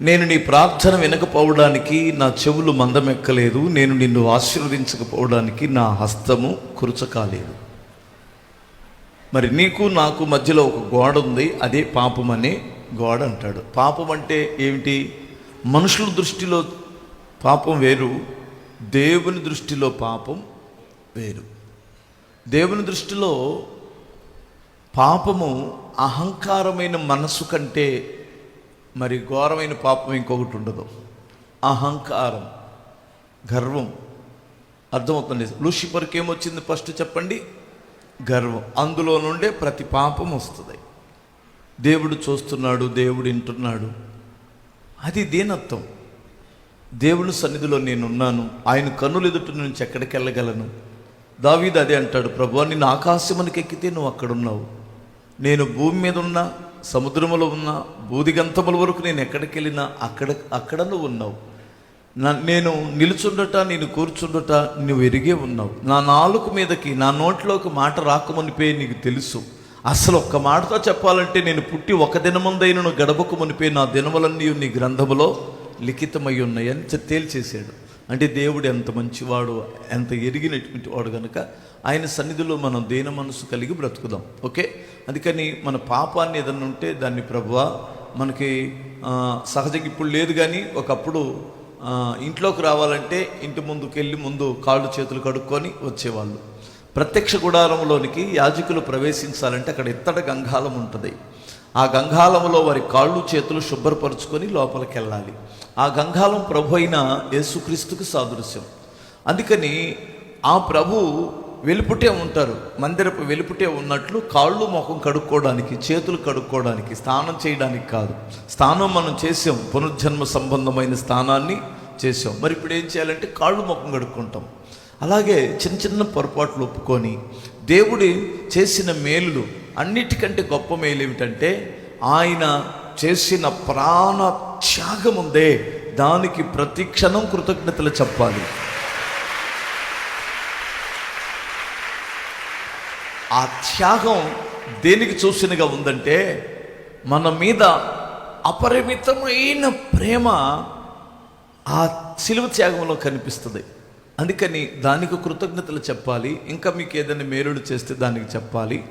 నేను నీ ప్రార్థన వినకపోవడానికి నా చెవులు మందమెక్కలేదు. నేను నిన్ను ఆశీర్వదించకపోవడానికి నా హస్తము కురుచకాలేదు. మరి నీకు నాకు మధ్యలో ఒక గోడ ఉంది. అదే పాపం అనే గోడ అంటాడు. పాపం అంటే ఏమిటి? మనుషుల దృష్టిలో పాపం వేరు దేవుని దృష్టిలో పాపం వేరు. దేవుని దృష్టిలో పాపము అహంకారమైన మనసు కంటే మరి ఘోరమైన పాపం ఇంకొకటి ఉండదు. అహంకారం గర్వం. అర్థమవుతుంది. లూసిఫర్కి ఏమొచ్చింది ఫస్ట్ చెప్పండి? గర్వం. అందులో నుండే ప్రతి పాపం వస్తుంది. దేవుడు చూస్తున్నాడు దేవుడు వింటున్నాడు. అది దీనత్వం. దేవుని సన్నిధిలో నేనున్నాను. ఆయన కన్నులు ఎదుట నుంచి ఎక్కడికి వెళ్ళగలను? దావీది అదే అంటాడు ప్రభు నిన్ను ఆకాశమునికి ఎక్కితే నువ్వు అక్కడున్నావు. నేను భూమి మీద ఉన్నా సముద్రములో ఉన్న బూదిగంతముల వరకు నేను ఎక్కడికి వెళ్ళినా అక్కడ అక్కడ నువ్వు ఉన్నావు. నా- నేను నిలుచుండట నేను కూర్చుండట నువ్వు ఎరిగే ఉన్నావు. నా నాలుక మీదకి నా నోట్లోకి మాట రాకమునిపే నీకు తెలుసు. అసలు ఒక్క మాటతో చెప్పాలంటే నేను పుట్టి ఒక దినముందైన గడపకు మునిపే నా దినములన్నీ నీ గ్రంథములో లిఖితమై ఉన్నాయని తేల్చేశాడు. అంటే దేవుడు ఎంత మంచివాడు ఎంత ఎరిగినటువంటి వాడు కనుక ఆయన సన్నిధిలో మనం దేన మనసు కలిగి బ్రతుకుదాం ఓకే? అందుకని మన పాపాన్ని ఏదన్నా ఉంటే దాన్ని ప్రభువ మనకి సహజంగా ఇప్పుడు లేదు కానీ ఒకప్పుడు ఇంట్లోకి రావాలంటే ఇంటి ముందుకు వెళ్ళి ముందు కాళ్ళు చేతులు కడుక్కొని వచ్చేవాళ్ళు. ప్రత్యక్ష గుడారంలోనికి యాజకులు ప్రవేశించాలంటే అక్కడ ఇత్తడ గంగాలం ఉంటుంది. ఆ గంగాలంలో వారి కాళ్ళు చేతులు శుభ్రపరుచుకొని లోపలికి వెళ్ళాలి ఆ గంగాలం ప్రభు అయిన యేసుక్రీస్తుకు సాదృశ్యం. అందుకని ఆ ప్రభు వెలుపుటే ఉంటారు. మందిరపు వెలుపుటే ఉన్నట్లు కాళ్ళు ముఖం కడుక్కోవడానికి చేతులు కడుక్కోవడానికి స్నానం చేయడానికి కాదు. స్నానం మనం చేసాం. పునర్జన్మ సంబంధమైన స్నానాన్ని చేసాం. మరి ఇప్పుడు ఏం చేయాలంటే కాళ్ళు ముఖం కడుక్కుంటాం. అలాగే చిన్న చిన్న పొరపాట్లు ఒప్పుకొని దేవుడి చేసిన మేలులు అన్నిటికంటే గొప్ప మేలు ఏమిటంటే ఆయన చేసిన ప్రాణ త్యాగం ఉందే దానికి ప్రతి క్షణం కృతజ్ఞతలు చెప్పాలి. ఆ త్యాగం దేనికి చూసినగా ఉందంటే మన మీద అపరిమితమైన ప్రేమ ఆ సిలువ త్యాగంలో కనిపిస్తుంది. అందుకని దానికి కృతజ్ఞతలు చెప్పాలి. ఇంకా మీకు ఏదైనా మేలుడు చేస్తే దానికి చెప్పాలి.